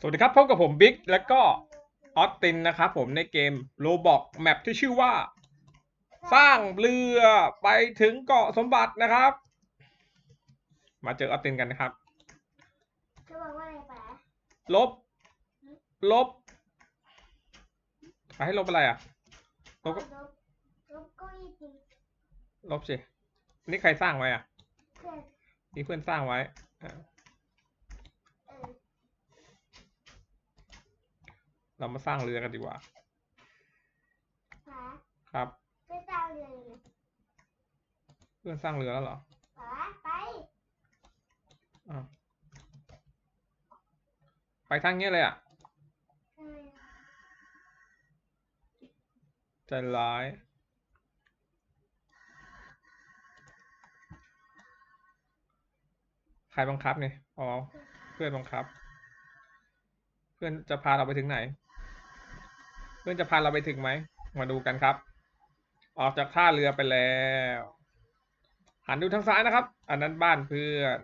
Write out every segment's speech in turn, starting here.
สวัสดีครับพบกับผมบิ๊กแล้วก็ออสตินนะครับผมในเกมโ o บอกแมปที่ชื่อว่า สร้างเรือไปถึงเกาะสมบัตินะครับ มาเจอออสตินกันนะครับจะบอกว่าอะไรป๋าลบ ลบไปให้ลบอะไรอะลบก็ลบลบเก็ยี่จริงลบสินี่ใครสร้างไว้อะเพื่อนนี่เพื่อนสร้างไว้อะ เออ เรามาสร้างเรือกันดีกว่าป๋าครับไปสร้างเรือเลยนะเพื่อนสร้างเรือแล้วเหรอป๋าไปอ้าวไปทางเนี้ยเลยอะเออใจร้ายใครบังคับเนี่ยอ๋อ เพื่อนบังคับ เพื่อนจะพาเราไปถึงไหนเพื่อนจะพาเราไปถึงไหม มาดูกันครับ ออกจากท่าเรือไปแล้วหันดูทางซ้ายนะครับ อันนั้นบ้านเพื่อน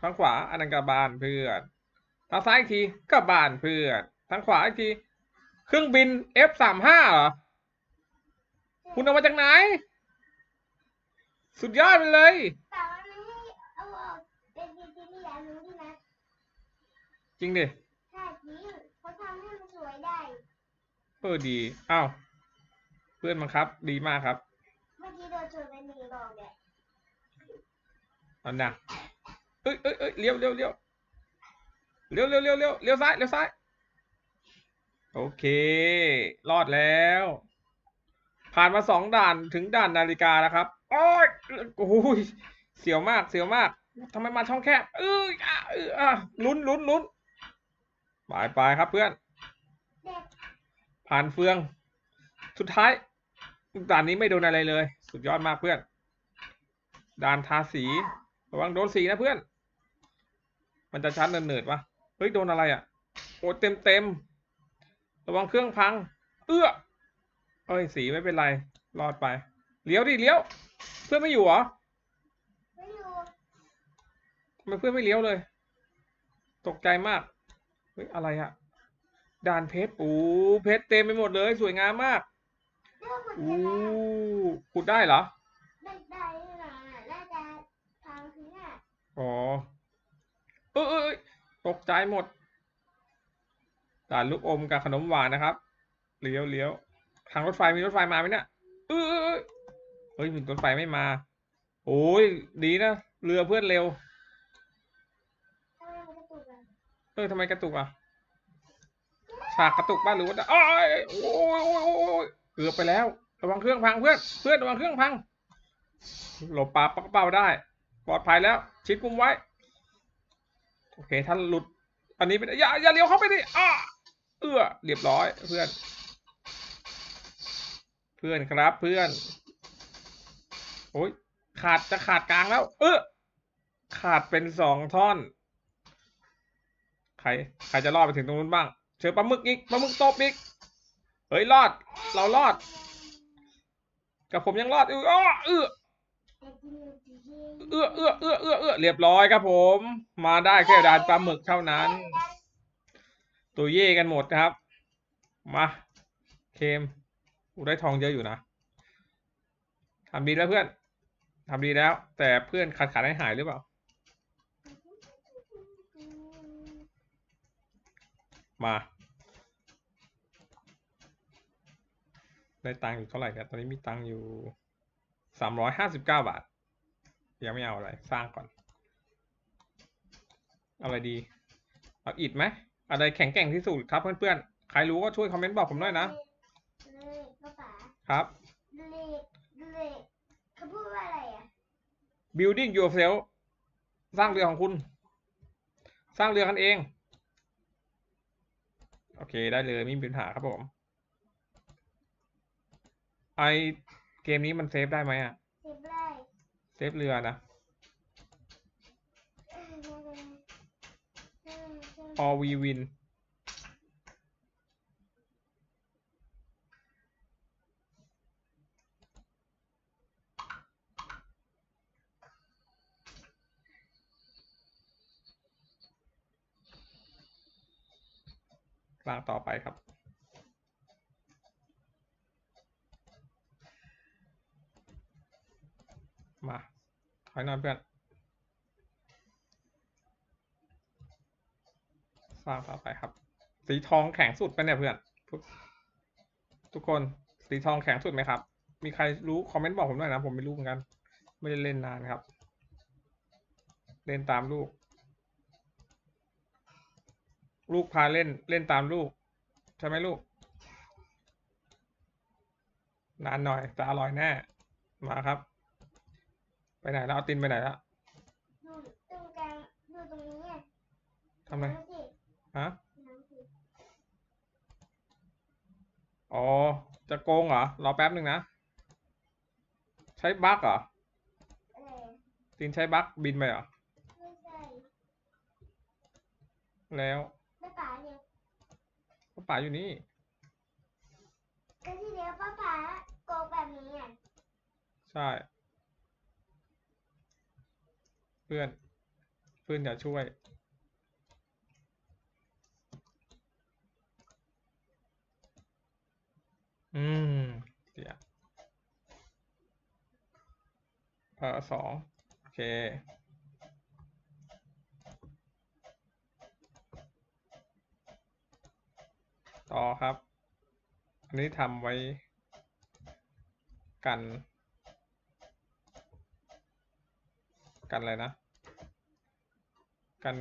ทางขวาอันนั้นก็บ้านเพื่อนทางซ้ายอีกทีก็บ้านเพื่อนทางขวาอีกที เครื่องบิน F สามห้าเหรอคุณเอามาจากไหน สุดยอดไปเลยป๋ามันไม่ให้เอาออกเป็นดีทีนี่อยากรู้ดินะจริงดิ ใช่จริงเขาทำให้มันสวยได้ เออดี อ้าว เพื่อนบังคับ ดีมากครับ เมื่อกี้โดนชนไปหนึ่งดอกเนี่ยอันน่ะเอ้ยเอ้ยเอ้ยเลี้ยวเลี้ยวเลี้ยวเลี้ยวเลี้ยวเลี้ยวเลี้ยวเลี้ยวซ้ายเลี้ยวซ้าย โอเค รอดแล้ว ผ่านมาสองด่านถึงด่านนาฬิกาแล้วครับ โอ้ยโอ้ยเสียวมาก เสียวมากทำไมมาช่องแคบเอ้ยอะเอออะลุ้นลุ้นลุ้นไปไปครับเพื่อนเด็ก ผ่านเฟือง สุดท้ายด่านนี้ไม่โดนอะไรเลย สุดยอดมากเพื่อน ด่านทาสีระวังโดนสีนะเพื่อน มันจะชัดเนินๆวะเฮ้ยโดนอะไรอะโอ้เต็มเต็มๆระวังเครื่องพัง เอื้อเอ้ยสีไม่เป็นไร รอดไป เลี้ยวดิเลี้ยว เพื่อนไม่อยู่เหรอไม่อยู่ทำไมเพื่อนไม่เลี้ยวเลย ตกใจมาก เฮ้ยอะไรอะ ด่านเพชรโอ้เพชรเต็มไปหมดเลย สวยงามมากเรื่องขุดโอ้กันนะขุดได้เหรอได้ได้ด้วยนะน่าจะทางทิ้งอะอ๋อเออเออเอยตกใจหมดด่านลูกอมกับขนมหวานนะครับเลี้ยวเลี้ยวทางรถไฟมีรถไฟมาไหมเนี่ยเออเออเอยเฮ้ยมีรถไฟไม่มาโอ้ยดีนะเรือเพื่อนเร็วทำไมมันกระตุกอะเออทำไมกระตุกอะฉากกระตุกบ้านหรือว่าอ้ยโอ้ยโอ้ยโอ้ยโอ้ยเกือบไปแล้ว ระวังเครื่องพังเพื่อน เพื่อนระวังเครื่องพัง หลบปลาปักเป้าได้ ปลอดภัยแล้ว ชิดกุมไว้ โอเคถ้านหลุด อันนี้เป็นอย่าอย่าเลี้ยวเข้าไปดิอ้าเอื้อเรียบร้อยเพื่อน เพื่อนครับเพื่อน โอ้ยขาดจะขาดกลางแล้ว เออขาดเป็นสองท่อน ใคร ใครจะรอดไปถึงตรงนู้นบ้าง เจอปลาหมึกอีกปลาหมึกตบอีกเฮ้ยรอด เรารอด กับผมยังรอดเออเอื้อเอื้อเอื้อเอื้อเอื้อเอื้อเรียบร้อยครับผม มาได้แค่ดานปลาหมึกเท่านั้น ตัวเย่กันหมดครับ มาเคมอูได้ทองเยอะอยู่นะทำดีแล้วเพื่อนทำดีแล้ว แต่เพื่อนขาดขาดให้หายหรือเปล่า มา ได้ตังค์อยู่เท่าไหร่ครับตอนนี้มีตังค์อยู่สามร้อยห้าสิบเก้าบาท ยังไม่เอาอะไร สร้างก่อน เอาอะไรดี เอาอิดไหมอะไรแข็งแกร่งที่สุดครับเพื่อนๆ ใครรู้ก็ช่วยคอมเมนต์บอกผมด้วยนะเลยป้าป๋าครับเลยเลยเขาพูดว่าอะไรอะ building yourself สร้างเรือของคุณ สร้างเรือกันเอง โอเคได้เลยไม่มีปัญหาครับผม ไอเกมนี้มันเซฟได้ไหมอะเสียบไล่เซฟเรือนะออเออเออ all we win สร้างต่อไปครับ มาถอยหน่อยเพื่อน สร้างต่อ ไปครับ สีทองแข็งสุดไปะเนี่ยเพื่อนทุกทุกคนสีทองแข็งสุดไหมครับ มีใครรู้คอมเมนต์บอกผมหน่อยนะผมไม่รู้เหมือนกัน ไม่ได้เล่นนานครับ เล่นตามลูก ลูกพาเล่นเล่นตามลูก ใช่ไหมลูก นานหน่อยจะอร่อยแน่ มาครับ ไปไหนแล้วเอาตินไปไหนแล้วดูตรงกลางดูตรงนี้อะทำไมน้ำสิ ฮะน้ำสิอ๋อ จะโกงเหรอ รอแป๊บหนึ่งนะ ใช้บั๊กเหรออะไรตินใช้บั๊กบินไปเหรอ ไม่ใช่ แล้วป้าป๋าเนี่ยป้าป๋าอยู่นี่ก็ที่เดียวป้าป๋าโกงแบบนี้อะ ใช่ เพื่อน เพื่อนอย่าช่วย อืมเดี๋ยวเอสองโอเคต่อครับ อันนี้ทำไว้กัน กันอะไรนะ กัน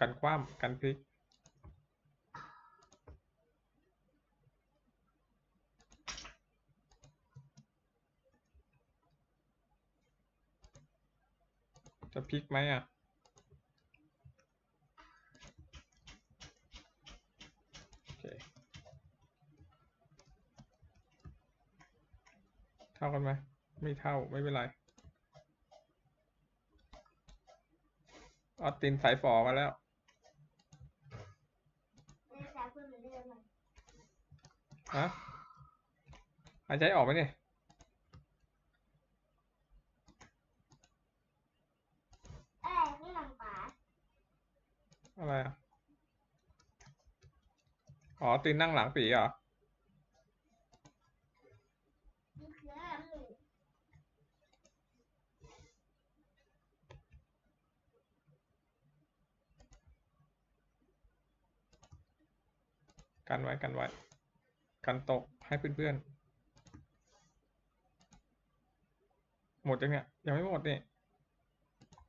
กันคว่ำกันพลิก จะพลิกไหมอะโอเคเท่ากันไหมไม่เท่าไม่เป็นไรออสตินสายฝอมาแล้วในสาวคนเหมือนเดิมอะฮะหายใจออกไหมเนี่ย อะไรนี่หลังป๋า อะไรอะ อ๋อตินนั่งหลังปีเหรอนี่คือน้ำหนึ่งกันไว้กันไว้ กันตกให้เพื่อนๆ หมดยังเนี่ย ยังไม่หมดนี่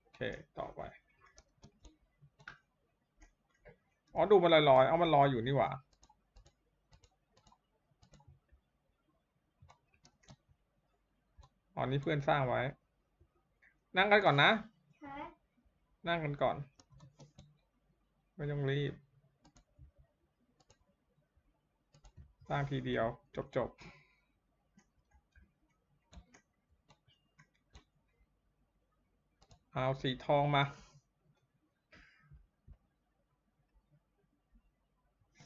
โอเค ต่อไป อ๋อดูมันลอยๆเอามันลอยอยู่นี่หว่าอ๋อนี่เพื่อนสร้างไว้ นั่งกันก่อนนะฮะนั่งกันก่อน ไม่ต้องรีบ สร้างทีเดียว จบจบเอาสีทองมา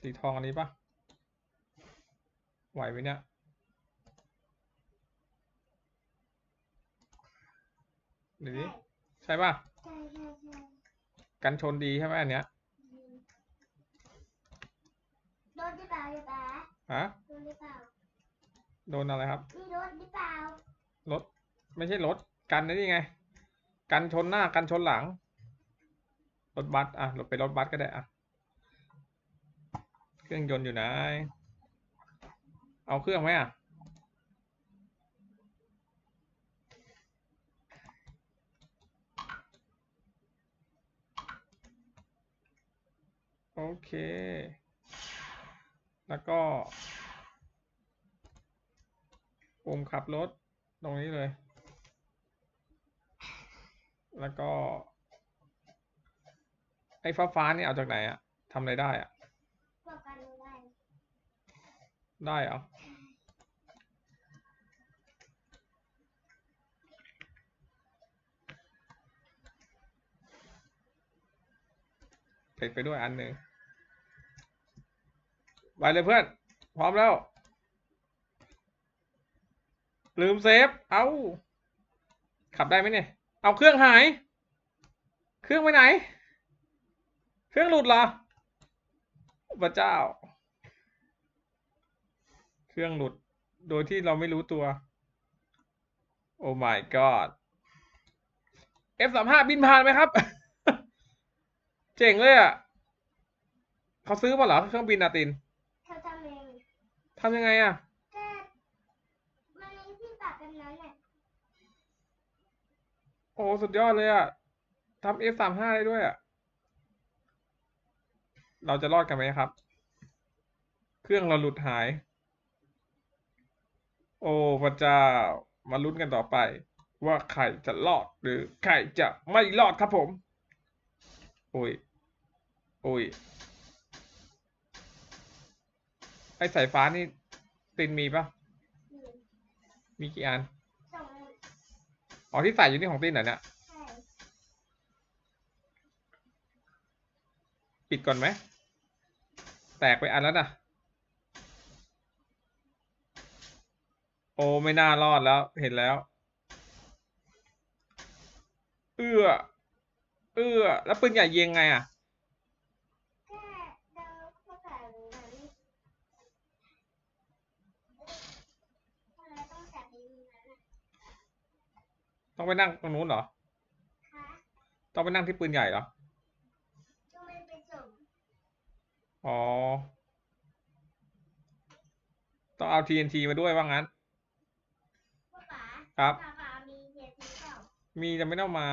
สีทองอันนี้ปะไหวไหมเนี่ยเดี๋ยวนี้ใช่ปะใช่ใช่ใช่กันชนดีใช่ไหมอันเนี้ยโดนหรือเปล่าอย่ป๋าฮะโดนหรือเปล่าโดนอะไรครับนี่โดนหรือเปล่ารถไม่ใช่รถกันนี่ไง กันชนหน้ากันชนหลังรถบัสอะรถไปรถบัสก็ได้อะ รื่องยนต์อยู่ไหน เอาเครื่องไหมอะ โอเค แล้วก็ปุ่มขับรถตรงนี้เลย แล้วก็ ไอ้ฟ้าฟ้านี่เอาจากไหนอะทำอะไรได้อะ พวกกันรู้ได้ ได้เหรอติดไปด้วยอันหนึ่งไปเลยเพื่อน พร้อมแล้ว ลืมเซฟ เอาขับได้ไหมเนี่ย เอาเครื่องหาย เครื่องไปไหน เครื่องหลุดเหรอพระเจ้า เครื่องหลุดโดยที่เราไม่รู้ตัว โอ้ my god F35 บินผ่านไหมครับ เจ๋งเลยอะเขาซื้อมาเหรอเครื่องบินอาตินเขาทำเองทำยังไงอะแค่มันมีที่ปากกันนั้นน่ะโอ้สุดยอดเลยอะทำ F35 ได้ด้วยอะเราจะรอดกันไหมครับ เครื่องเราหลุดหาย โอ้พระเจ้ามาลุ้นกันต่อไป ว่าใครจะรอดหรือใครจะไม่รอดครับผม โอ้ย โอ้ย ไอสายฟ้านี่ตินมีปะมีกี่อันอ๋อที่ใส่อยู่นี่ของตินเหรอเนี่ยปิดก่อนไหม แตกไปอันแล้วนะ โอ้ไม่น่ารอดแล้ว เห็นแล้ว เอื้อ เอื้อ แล้วปืนใหญ่ยิงไงอะต้องไปนั่งตรงนู้นเหรอ ต้องไปนั่งที่ปืนใหญ่เหรออ๋อ ต้องเอา TNT มาด้วยว่างั้น ครับป๋าป๋ามีเทียทีเปล่ามีจะไม่ต้องมา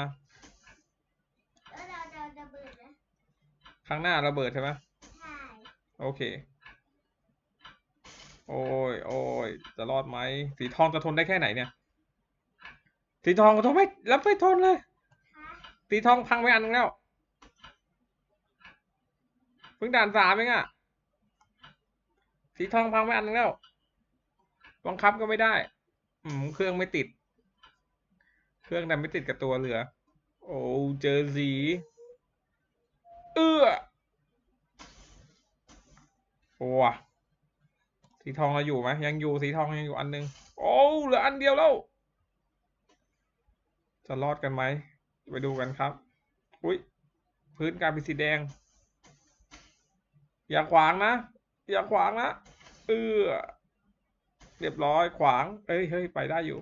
แล้วเราจะระเบิดนะครั้งหน้าระเบิดใช่ไหมใช่โอเค โอ้ยโอ้ยจะรอดไหม สีทองจะทนได้แค่ไหนเนี่ย สีทองทนไม่แล้วไม่ทนเลยคะสีทองพังไปอันนึงแล้ว เพิ่งด่านสามเองอะสีทองพังไปอันนึงแล้ว บังคับก็ไม่ได้ อืม เครื่องไม่ติด เครื่องดันไม่ติดกับตัวเรือ โอ้ เจอสี เอื้อโอ้ว่ะสีทองเราอยู่ไหมยังอยู่สีทองยังอยู่อันหนึง โอ้เหลืออันเดียวแล้ว จะรอดกันไหมไปดูกันครับ อุ้ยพื้นกลายเป็นสีแดง อย่าขวางนะ อย่าขวางนะ เออ เรียบร้อยขวางเอ้ยเฮ้ยไปได้อยู่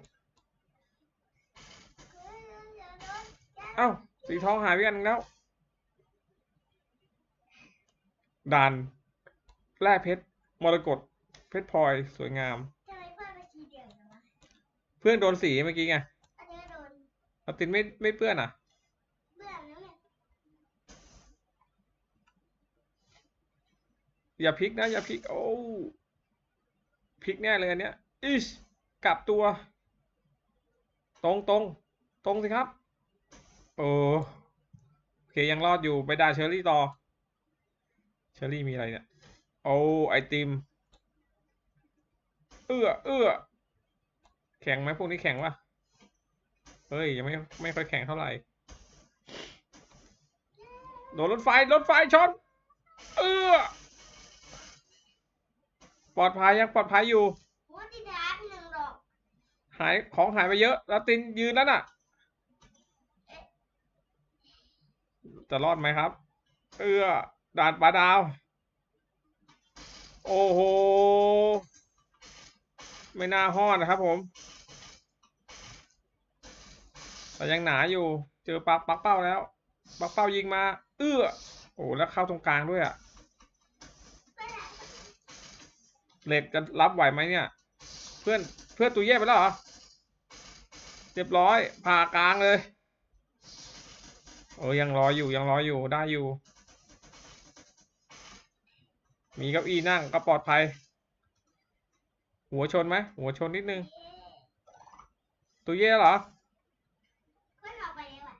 เฮ้ยเดี๋ยวโดนจับเอ้า สีทองหายไปอันหนึงแล้วด่านแร่เพชรมรกตเพชรพลอยสวยงามทำไมเพื่อนไปทีเดียวเลยวะเพื่อนโดนสีเมื่อกี้ไงอันนี้ก็โดนเอาตินไม่ไม่เปื้อนอะเบื่อแล้วเนี่ยอย่าพลิกนะ อย่าพลิก โอ้พ ลิกแน่เลยอันเนี้ยอิชกลับตัว ตรงตรงตรงสิครับ โอ้โอเคยังรอดอยู่ไปด่าเชอรี่ต่อ เชอรี่มีอะไรเนี่ยโอ้ไอติม เอื้อเอื้อแข็งไหมพวกนี้แข็งปะเฮ้ยยังไม่ไม่ค่อยแข็งเท่าไหร่โดนรถไฟรถไฟชนเอื้อ ปลอดภัยยังปลอดภัยอยู่หัวติดดาบหนึ่งดอกหายของหายไปเยอะ แล้วตินยืนแล้วน่ะ จะรอดไหมครับ เอื้อด่านปลาดาว โอ้โห ไม่น่าห้อนนะครับผม แต่ยังหนาอยู่ เจอปักปักเป้าแล้ว ปักเป้ายิงมา เอื้อ โอ้แล้วเข้าตรงกลางด้วยอะ่ะ เหล็กจะรับไหวไหมเนี่ย เพื่อนเพื่อนตัวแย่ไปแล้วเหรอเรียบร้อยผ่ากลางเลยโอ้ยังรออยู่ยังรออยู่ได้อยู่ มีเก้าอี้นั่งก็ปลอดภัย หัวชนไหมหัวชนนิดนึง ตัวแย่เหรอเพื่อนออกไปแล้วอะ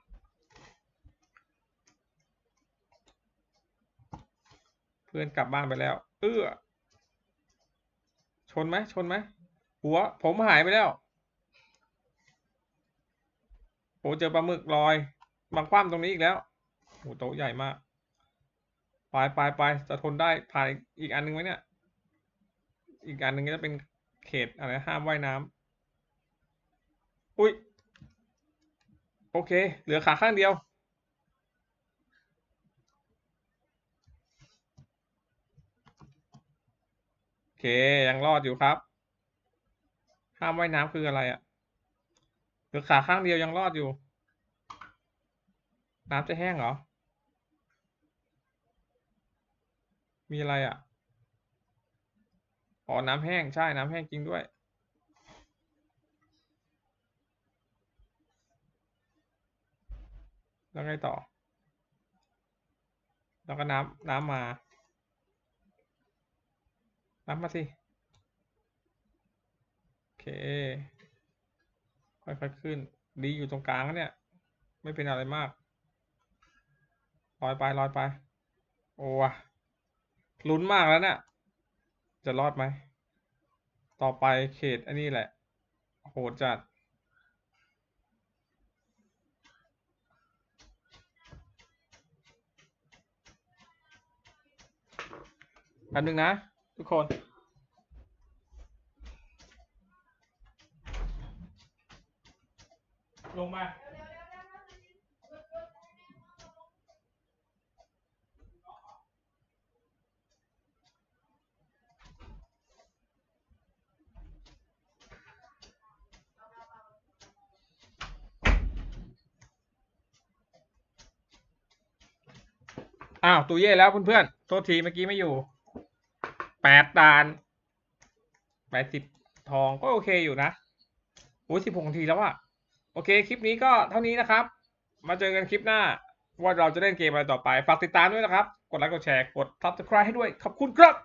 เพื่อนกลับบ้านไปแล้ว เอื้อ ชนไหมชนไหมหัว ผมหายไปแล้วโอ้เจอปลาหมึกลอยมางคว่ำตรงนี้อีกแล้วโอ้โต๊ะใหญ่มากไปไปไปจะทนได้ผ่านอีกอันหนึงไหมเนี่ย อีกอันหนึ่งก็จะเป็นเขตอะไรห้ามว่ายน้ำอุ้ยโอเค เหลือขาข้างเดียว เค ยังรอดอยู่ครับ ห้ามว่ายน้ำคืออะไรอะ่ะหรือขาข้างเดียวยังรอดอยู่ น้ำจะแห้งเหรอ มีอะไรอะ่ะ อ๋อ น้ำแห้ง ใช่ น้ำแห้งจริงด้วยแล้วไงต่อ แล้วก็น้ำน้ำมา น้ำมาสิ โอเค ค่อยๆขึ้น ดีอยู่ตรงกลางเนี่ย ไม่เป็นอะไรมาก ลอยไปลอยไป โอ้วะลุ้นมากแล้วเนี่ย จะรอดไหม ต่อไปเขตอันนี้แหละ โหดจัดแป๊บนึงนะ ทุกคน ลงมา อ้าวตูเย่แล้วเพื่อนๆ โทษทีเมื่อกี้ไม่อยู่ แปดดานแปดสิบทองก็โอเคอยู่นะโอ้ยสิบหกนาทีแล้วอะโอเค คลิปนี้ก็เท่านี้นะครับ มาเจอกันคลิปหน้า ว่าเราจะเล่นเกมอะไรต่อไป ฝากติดตามด้วยนะครับ กดไลค์ กดแชร์ กด subscribe ให้ด้วย ขอบคุณครับ